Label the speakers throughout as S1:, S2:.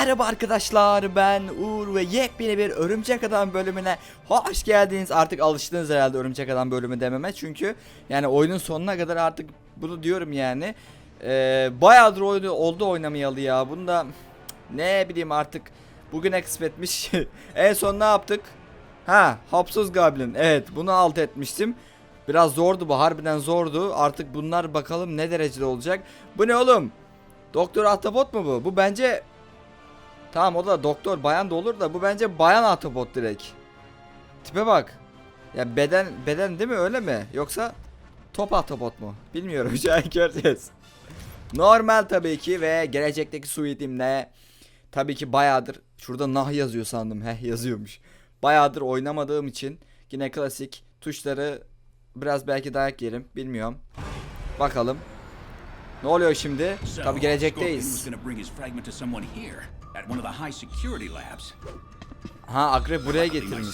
S1: Merhaba arkadaşlar ben Uğur ve yepyeni bir Örümcek Adam bölümüne hoş geldiniz. Artık alıştınız herhalde Örümcek Adam bölümü dememe çünkü yani oyunun sonuna kadar artık bunu diyorum yani. Ee, bayağıdır oyunu oldu oynamayalı ya. Bunu da ne bileyim artık bugüne kısmetmiş. en son ne yaptık? Ha Hapsuz Goblin evet bunu alt etmiştim. Biraz zordu bu harbiden zordu. Artık bunlar bakalım ne derecede olacak. Bu ne oğlum? Doktor Ahtapot mu bu? Bu bence Tamam o da doktor bayan da olur da bu bence bayan ahtapot direkt. Tipe bak. Ya beden beden değil mi öyle mi? Yoksa top ahtapot mu? Bilmiyorum şu an göreceğiz. Normal tabii ki ve gelecekteki suitimle tabii ki bayağıdır şurada nah yazıyor sandım. Heh yazıyormuş. Bayağıdır oynamadığım için yine klasik tuşları biraz belki dayak yerim bilmiyorum. Bakalım. Ne oluyor şimdi? Tabii gelecekteyiz.
S2: At one of the high security labs.
S1: Ha akrep buraya getirmiş.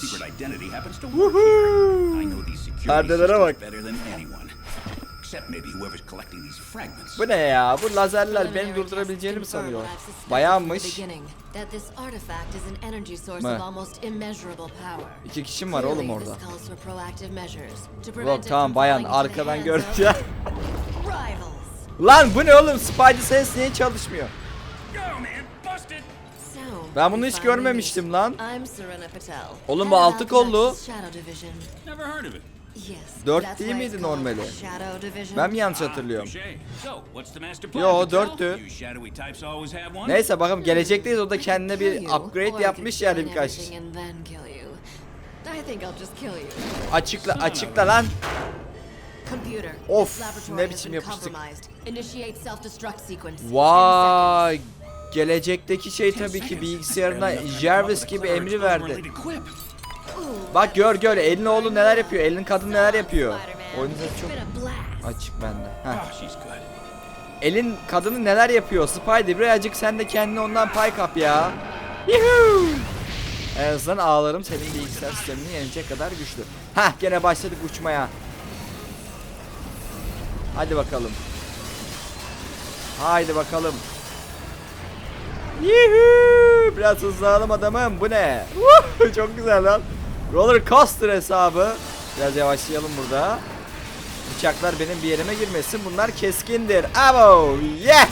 S1: Perdelere
S2: systems
S1: bak.
S2: better than anyone. Except maybe whoever's collecting these fragments.
S1: Bu ne ya? Bu lazerler beni durdurabileceğini mi sanıyor? Bayanmış. Mı? İki kişim var oğlum orada. Yok tamam bayan arkadan
S3: of Rivals.
S1: Lan bu ne oğlum? Spidey Sense niye çalışmıyor? Ben bunu hiç görmemiştim lan. Oğlum bu altı kollu. Dört değil miydi normali? Ben mi yanlış
S2: Ah,
S1: hatırlıyorum? Yo, dörttü. Neyse bakalım gelecekteyiz o da kendine bir upgrade yapmış yani birkaç. Açıkla açıkla lan. Of, ne biçim yapıştık.
S3: compromised. Initiate self-destruct sequence. 10
S1: Vay. Gelecekteki şey tabii ki bilgisayarına Jarvis gibi emri verdi. Bak gör gör elin oğlu neler yapıyor. Elin kadın neler yapıyor.
S3: It's
S1: çok açık bende. Heh.
S2: Ah.
S1: Elin kadını neler yapıyor? Spidey birazcık sen de kendine ondan pay kap ya. Yuhuu. En azından ağlarım senin bilgisayar sistemini yenecek kadar güçlü. Hah gene başladık uçmaya. Hadi bakalım. Haydi bakalım. Yuhuu. Biraz hızlanalım adamım. Bu ne? Çok güzel lan. Roller coaster hesabı. Biraz yavaşlayalım burada. Bıçaklar benim bir yerime girmesin. Bunlar keskindir. Abo! Yeah!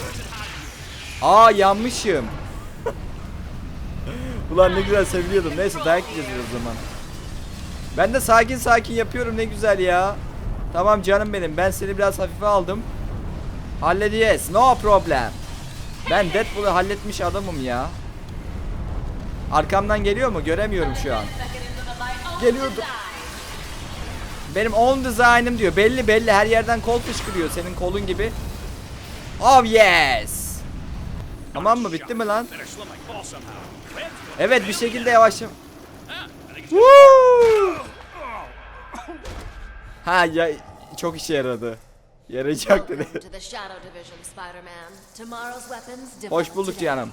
S1: Aa yanmışım. Ulan ne güzel seviliyordum. Neyse dayak yiyeceğiz o zaman. Ben de sakin sakin yapıyorum ne güzel ya. Tamam canım benim. Ben seni biraz hafife aldım. Halledeceğiz. No problem. Ben Deadpool'u halletmiş adamım ya. Arkamdan geliyor mu? Göremiyorum şu an. Geliyordu. Benim own design'ım diyor. Belli belli her yerden kol fışkırıyor senin kolun gibi. Oh yes. Tamam mı? Bitti mi lan? Evet bir şekilde Woo! Ha ya çok işe yaradı. Yarayacak dedi. Hoş bulduk canım.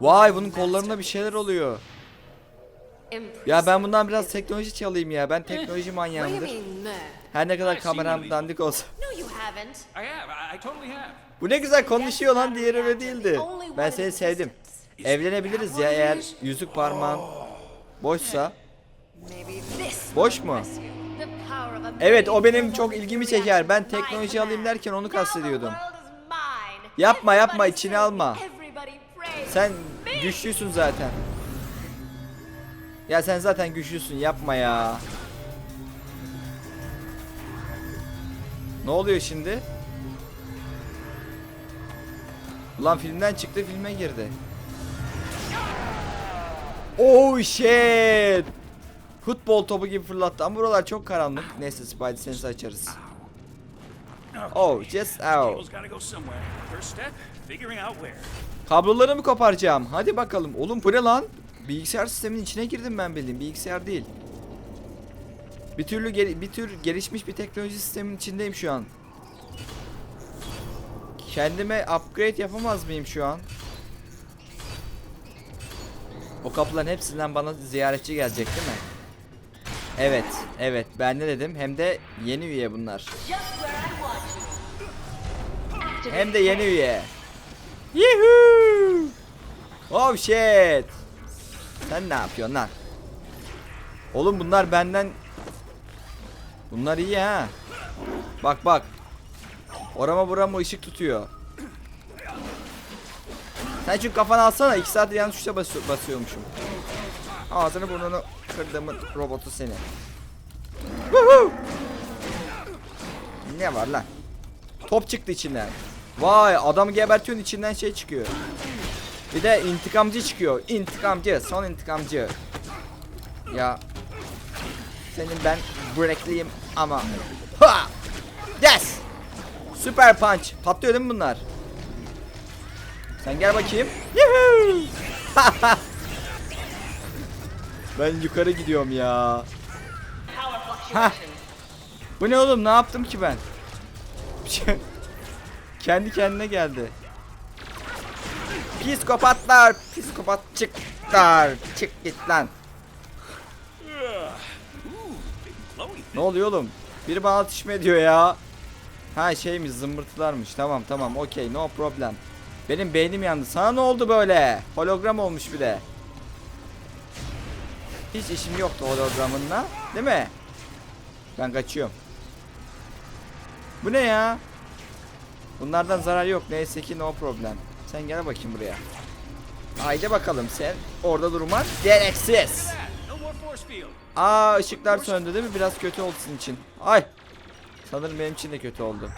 S1: Vay bunun kollarında bir şeyler oluyor. Ya ben bundan biraz teknoloji çalayım ya. Ben teknoloji manyağımdır. Her ne kadar kameram dandik olsa. Bu ne güzel konuşuyor lan diğeri öyle değildi. Ben seni sevdim. Evlenebiliriz ya eğer yüzük parmağın boşsa.
S3: Maybe this
S1: Boş mu? Evet o benim çok ilgimi çeker. Ben teknoloji alayım derken onu kastediyordum. Yapma, yapma, içine alma. Sen güçlüsün zaten. Ya sen zaten güçlüsün yapma ya. Ne oluyor şimdi? Ulan filmden çıktı filme girdi. Oh shit. Futbol topu gibi fırlattı ama buralar çok karanlık. Neyse Spidey sensi açarız. Oh, just out. Kabloları mı koparacağım? Hadi bakalım. Oğlum bu ne lan? Bilgisayar sisteminin içine girdim ben bildiğin. Bilgisayar değil. Bir türlü bir tür gelişmiş bir teknoloji sistemin içindeyim şu an. Kendime upgrade yapamaz mıyım şu an? O kapıların hepsinden bana ziyaretçi gelecek değil mi? Evet, evet. Ben ne dedim? Hem de yeni üye bunlar. Hem de yeni üye. Yuhuu! Oh shit. Sen ne yapıyorsun lan? Oğlum bunlar benden Bunlar iyi ha. Bak bak. Orama burama ışık tutuyor. Sen çünkü kafanı alsana. 2 saat yanlış tuşa basıyor, basıyormuşum. Ağzını burnunu kırdığımın robotu seni. Ne var lan? Top çıktı içinden. Vay adamı gebertiyorsun içinden şey çıkıyor. Bir de intikamcı çıkıyor. İntikamcı, son intikamcı. Ya senin ben breakliyim ama. Ha! Yes! Süper punch. Patlıyor değil mi bunlar? Sen gel bakayım. Yuhuu! ben yukarı gidiyorum ya. Ha. Bu ne oğlum? Ne yaptım ki ben? Kendi kendine geldi. Psikopatlar, psikopatçıklar. Çık git lan. Ne oluyor oğlum? Biri bana ateş mi ediyor ya? Ha şeymiş zımbırtılarmış. Tamam tamam okey no problem. Benim beynim yandı. Sana ne oldu böyle? Hologram olmuş bir de. Hiç işim yoktu hologramınla. Değil mi? Ben kaçıyorum. Bu ne ya? Bunlardan zarar yok. Neyse ki no problem. Sen gel bakayım buraya. Haydi bakalım sen orada durman gereksiz. Aa ışıklar söndü değil mi? Biraz kötü oldu sizin için. Ay. Sanırım benim için de kötü oldu.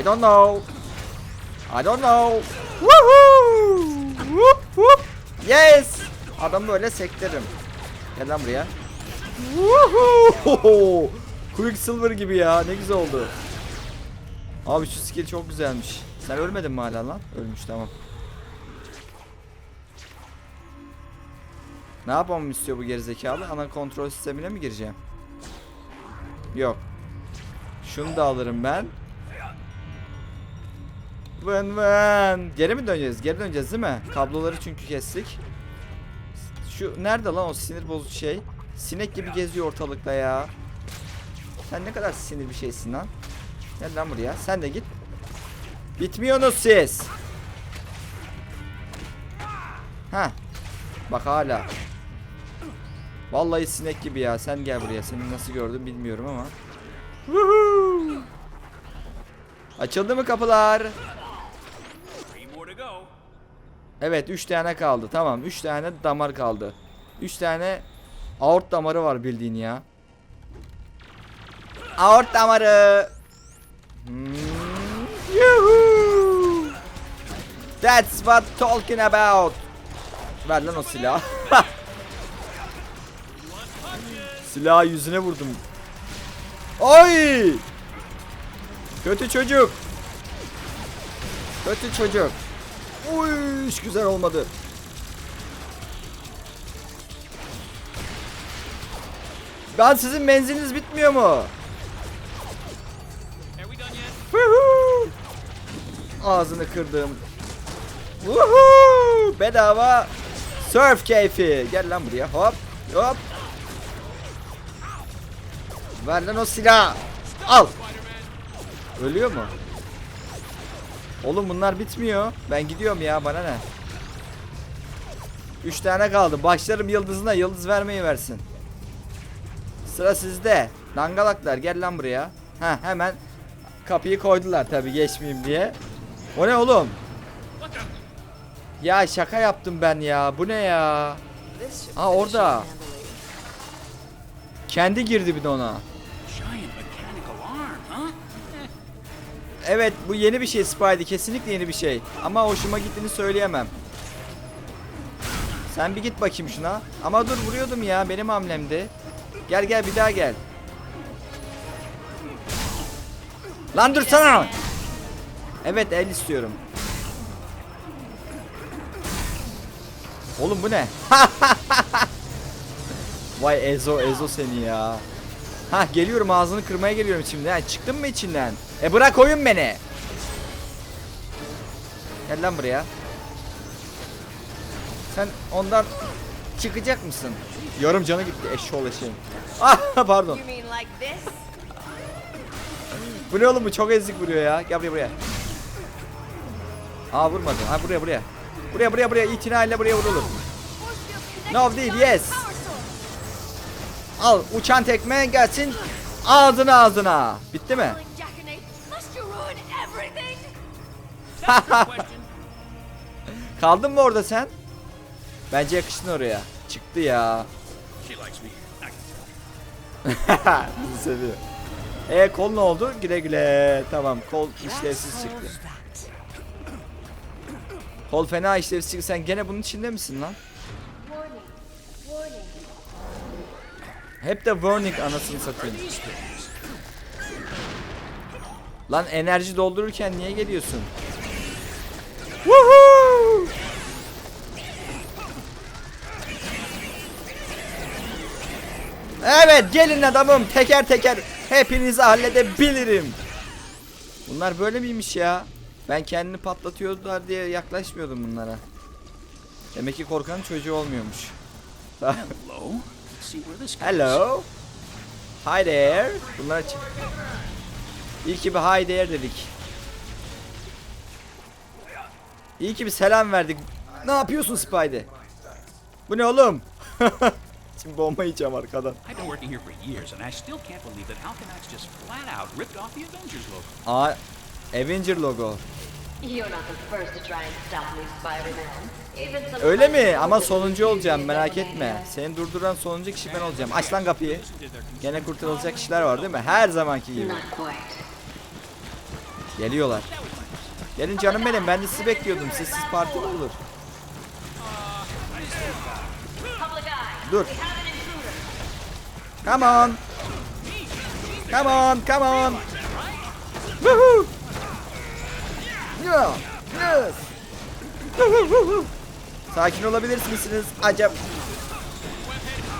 S1: I don't know. I don't know. Woohoo! Whoop, whoop. Yes. Adam böyle sektiririm. Gel lan buraya. Woohoo! Quicksilver gibi ya. Ne güzel oldu. Abi şu skill çok güzelmiş. Sen ölmedin mi hala lan? Ölmüş tamam. Ne yapmamı istiyor bu gerizekalı? Ana kontrol sistemine mi gireceğim? Yok. Şunu da alırım ben. Vın vın. Geri mi döneceğiz? Geri döneceğiz değil mi? Kabloları çünkü kestik. Şu nerede lan o sinir bozucu şey? Sinek gibi geziyor ortalıkta ya. Sen ne kadar sinir bir şeysin lan. Gel lan buraya. Sen de git. Bitmiyorsunuz siz. Ha. Bak hala. Vallahi sinek gibi ya. Sen gel buraya. Seni nasıl gördüm bilmiyorum ama. Woohoo! Açıldı mı kapılar? Evet 3 tane kaldı. Tamam 3 tane damar kaldı. 3 tane aort damarı var bildiğin ya. Aort damarı. Hmm, yuhuu. That's what talking about. Ver lan o silahı. Silahı yüzüne vurdum. Oy! Kötü çocuk. Kötü çocuk. Uy, hiç güzel olmadı. Ben sizin menziliniz bitmiyor mu? Ağzını kırdım. Woohoo! Bedava surf keyfi. Gel lan buraya. Hop. Hop. Ver lan o silah. Al. Ölüyor mu? Oğlum bunlar bitmiyor. Ben gidiyorum ya bana ne? Üç tane kaldı. Başlarım yıldızına yıldız vermeyi versin. Sıra sizde. Dangalaklar gel lan buraya. Ha hemen kapıyı koydular tabi geçmeyeyim diye. O ne oğlum? Ya şaka yaptım ben ya. Bu ne ya?
S3: Finish
S1: orada. Kendi girdi bir de ona. Evet bu yeni bir şey Spidey. Kesinlikle yeni bir şey. Ama hoşuma gittiğini söyleyemem. Sen bir git bakayım şuna. Ama dur vuruyordum ya. Benim hamlemdi. Gel gel bir daha gel. Lan dursana. Evet el istiyorum. Oğlum bu ne? Vay Ezo Ezo seni ya. Ha geliyorum ağzını kırmaya geliyorum şimdi. Ha, çıktın mı içinden? E bırak oyun beni. Gel lan buraya. Sen ondan çıkacak mısın? Yarım canı gitti eşşoğlu eşeğim. Ah pardon. Bu ne oğlum bu çok ezik vuruyor ya. Gel buraya buraya. Aa vurmadı. Ha buraya buraya. Buraya buraya buraya itinayla buraya vurulur. No değil yes. Al uçan tekme gelsin ağzına ağzına. Bitti mi? Kaldın mı orada sen? Bence yakıştın oraya. Çıktı ya. Bizi seviyor. E kol ne oldu? Güle güle. Tamam kol işlevsiz çıktı. Kol fena işlevsiz çıktı. Sen gene bunun içinde misin lan?
S3: Warning, warning.
S1: Hep de warning anasını satayım. Lan enerji doldururken niye geliyorsun? Woohoo! Evet gelin adamım teker teker hepinizi halledebilirim. Bunlar böyle miymiş ya? Ben kendini patlatıyorlar diye yaklaşmıyordum bunlara. Demek ki korkanın çocuğu olmuyormuş.
S2: Hello.
S1: Hello. Hi there. Bunlar İyi ki bir hi there dedik. İyi ki bir selam verdik. Ne yapıyorsun Spidey? Bu ne oğlum? Şimdi bomba yiyeceğim arkadan. Aa, Avenger logo. Öyle mi? Ama sonuncu olacağım merak etme. Seni durduran sonuncu kişi ben olacağım. Aç lan kapıyı. Gene kurtarılacak kişiler var değil mi? Her zamanki gibi. Geliyorlar. Gelin canım benim ben de sizi bekliyordum. Sizsiz parti mi olur? Dur. Come on. Come on, come on. Woohoo. Yeah. Yes. Woohoo. Sakin olabilir misiniz? Acaba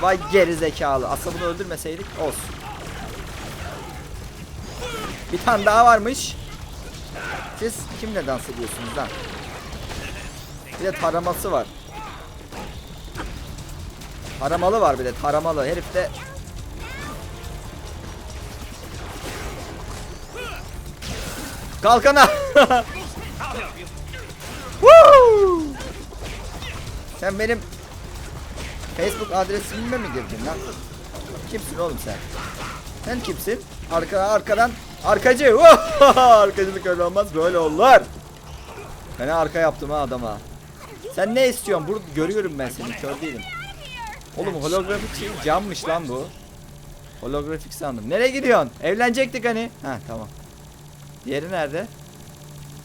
S1: Vay geri zekalı. Aslında bunu öldürmeseydik olsun. Bir tane daha varmış. Siz kimle dans ediyorsunuz lan? Bir de taraması var. Taramalı var bir de taramalı. Herif de Kalkana. Sen benim Facebook adresime mi girdin lan? Kimsin oğlum sen? Sen kimsin? Arka arkadan arkacı. Arkacılık öyle olmaz böyle olur. Ben arka yaptım ha adama. Sen ne istiyorsun? Burada görüyorum ben seni. Kör değilim. Oğlum holografik şey cammış lan bu. Holografik sandım. Nereye gidiyorsun? Evlenecektik hani. Ha tamam. Diğeri nerede?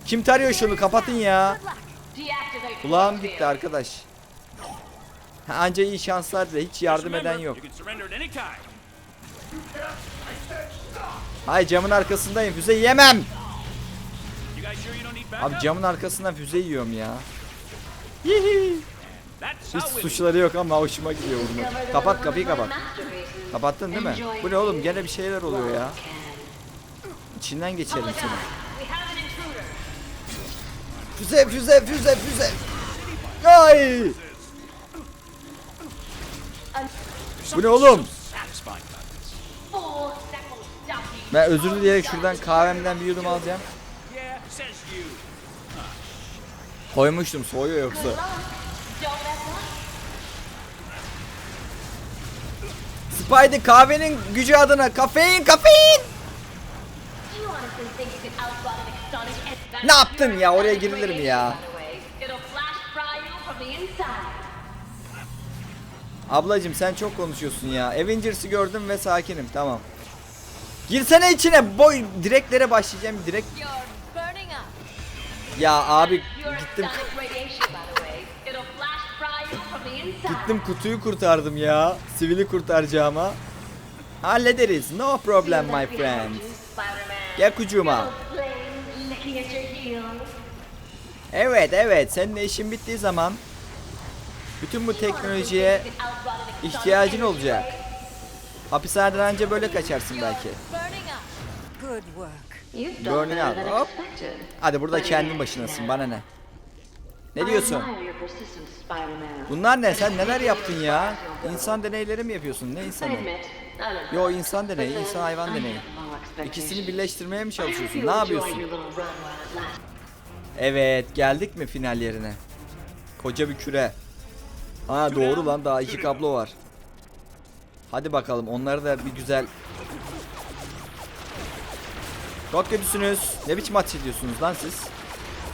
S1: Kim tarıyor şunu? Kapatın ya. Kulağım gitti arkadaş. Ha, anca iyi şanslar da hiç yardım eden yok. Hay camın arkasındayım. Füze yemem. Abi camın arkasından füze yiyorum ya. Hihi. Hiç suçları yok ama hoşuma gidiyor bunu. Kapat kapıyı kapat. Kapattın değil mi? Bu ne oğlum? Gene bir şeyler oluyor ya. İçinden geçelim seni. Füze füze füze füze. Ay! Bu ne oğlum? Ben özür dileyerek şuradan kahvemden bir yudum alacağım. Koymuştum soğuyor yoksa. Spidey kahvenin gücü adına kafein kafein. Ne yaptın ya? Oraya girilir mi ya? Ablacım sen çok konuşuyorsun ya. Avengers'ı gördüm ve sakinim tamam. Girsene içine boy direklere başlayacağım direkt. Ya abi gittim gittim kutuyu kurtardım ya. Sivili kurtaracağıma. Hallederiz. No problem my friend. Gel kucuma. Evet evet seninle işin bittiği zaman bütün bu teknolojiye ihtiyacın olacak. Hapishaneden anca böyle kaçarsın belki.
S3: Burning
S1: than Hop. Hadi burada kendin başınasın bana ne? Ne diyorsun? Bunlar ne? Sen neler yaptın ya? İnsan deneyleri mi yapıyorsun? Ne insanı? Yo insan deneyi, insan hayvan deneyi. İkisini birleştirmeye mi çalışıyorsun? Ne yapıyorsun? Evet geldik mi final yerine? Koca bir küre. Aa doğru lan daha iki kablo var. Hadi bakalım onları da bir güzel Çok kötüsünüz. Ne biçim ateş ediyorsunuz lan siz?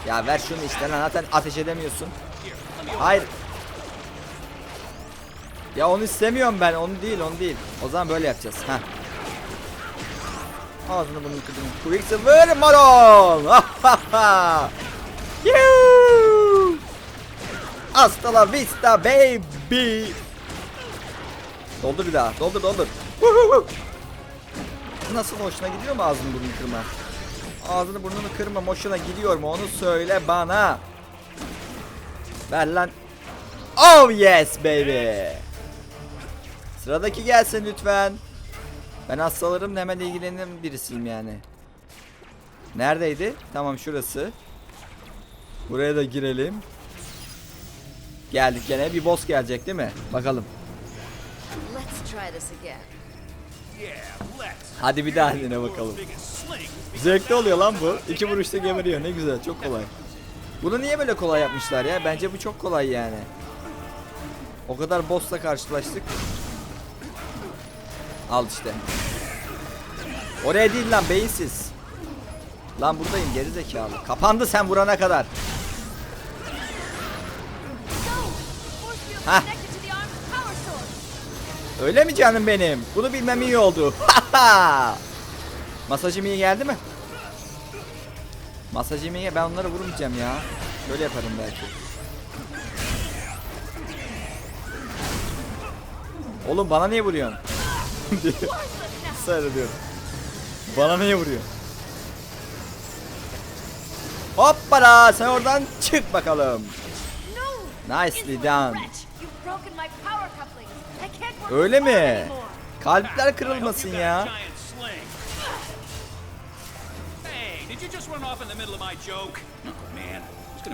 S1: Ya ver şunu işte lan zaten ateş edemiyorsun. Hayır. Ya onu istemiyorum ben. Onu değil, onu değil. O zaman böyle yapacağız. Ha. Ağzını bunu kırdım. Quicksilver Maron. Hasta la vista baby. Doldur bir daha. Doldur doldur. Nasıl hoşuna gidiyor mu ağzını burnunu kırma? Ağzını burnunu kırma hoşuna gidiyor mu onu söyle bana. Ver lan. Oh yes baby. Sıradaki gelsin lütfen. Ben hastalarımla hemen ilgilenen birisiyim yani. Neredeydi? Tamam şurası. Buraya da girelim. Geldik gene bir boss gelecek değil mi? Bakalım. Hadi bir daha dene bakalım. Zevkli oluyor lan bu. İki vuruşta geberiyor. Ne güzel. Çok kolay. Bunu niye böyle kolay yapmışlar ya? Bence bu çok kolay yani. O kadar boss'la karşılaştık. Al işte. Oraya değil lan beyinsiz. Lan buradayım geri zekalı. Kapandı sen vurana kadar. Hah. Öyle mi canım benim? Bunu bilmem iyi oldu. Masajım iyi geldi mi? Masajım iyi. Ben onları vurmayacağım ya. Şöyle yaparım belki. Oğlum bana niye vuruyorsun? diye ısrar ediyorum. Bana niye vuruyorsun? Hoppala sen oradan çık bakalım. Nicely done. Öyle mi? Kalpler kırılmasın ya.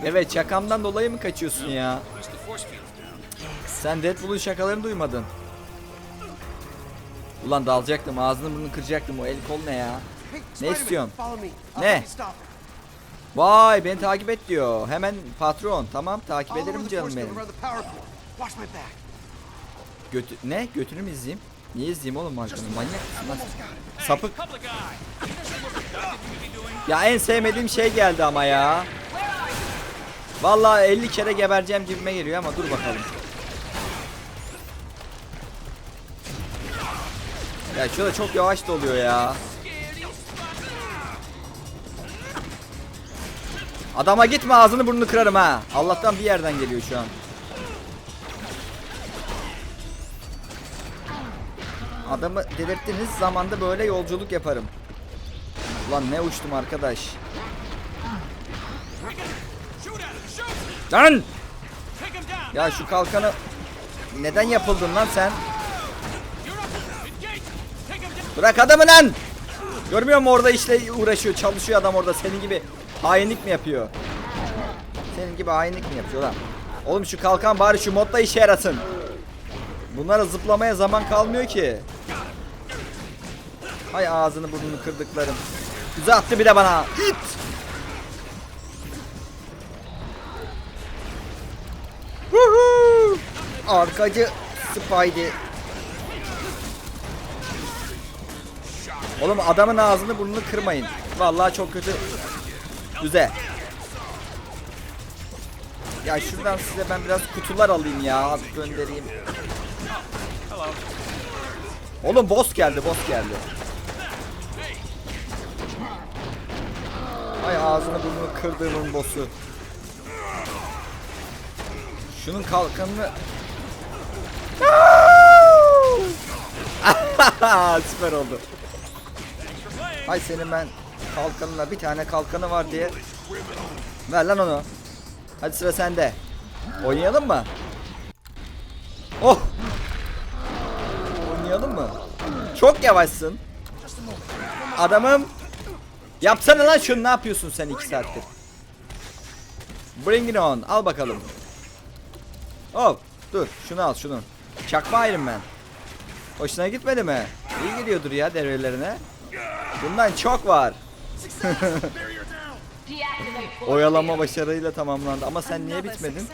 S1: Evet şakamdan dolayı mı kaçıyorsun ya? Sen Deadpool'un şakalarını duymadın. Ulan dalacaktım ağzını burnunu kıracaktım o el kol ne ya? Ne istiyorsun? Ne? Vay beni takip et diyor. Hemen patron tamam takip ederim canım benim. Götü ne? Götünü mü izleyeyim? Niye izleyeyim oğlum markanı? Manyak mısın? Sapık. Ya en sevmediğim şey geldi ama ya. Vallahi 50 kere gebereceğim gibime geliyor ama dur bakalım. Ya şurada çok yavaş doluyor ya. Adama gitme ağzını burnunu kırarım ha. Allah'tan bir yerden geliyor şu an. Adamı delirttiniz zamanda böyle yolculuk yaparım. Ulan ne uçtum arkadaş.
S2: Down.
S1: Ya şu kalkanı neden yapıldın lan sen? Bırak adamı lan! Görmüyor musun orada işte uğraşıyor, çalışıyor adam orada senin gibi hainlik mi yapıyor? Senin gibi hainlik mi yapıyor lan? Oğlum şu kalkan bari şu modda işe yarasın. Bunlara zıplamaya zaman kalmıyor ki. Hay ağzını burnunu kırdıklarım. Güzel attı bir de bana. İt! Huhu! Arkacı Spidey. Oğlum adamın ağzını burnunu kırmayın. Vallahi çok kötü. Güzel. Ya şuradan size ben biraz kutular alayım ya. Az göndereyim. Oğlum boss geldi, boss geldi. Ay ağzını burnunu kırdığımın boss'u. Şunun kalkanını... Süper oldu. Ay senin ben kalkanına bir tane kalkanı var diye. Ver lan onu. Hadi sıra sende. Oynayalım mı? Oh! Oynayalım mı? Çok yavaşsın. Adamım. Yapsana lan şunu ne yapıyorsun sen iki saattir? Bring it on. Al bakalım. Hop. Dur şunu al şunu. Çakma Iron Man. Hoşuna gitmedi mi? İyi gidiyordur ya devrelerine. Bundan çok var. Oyalama başarıyla tamamlandı ama sen niye bitmedin?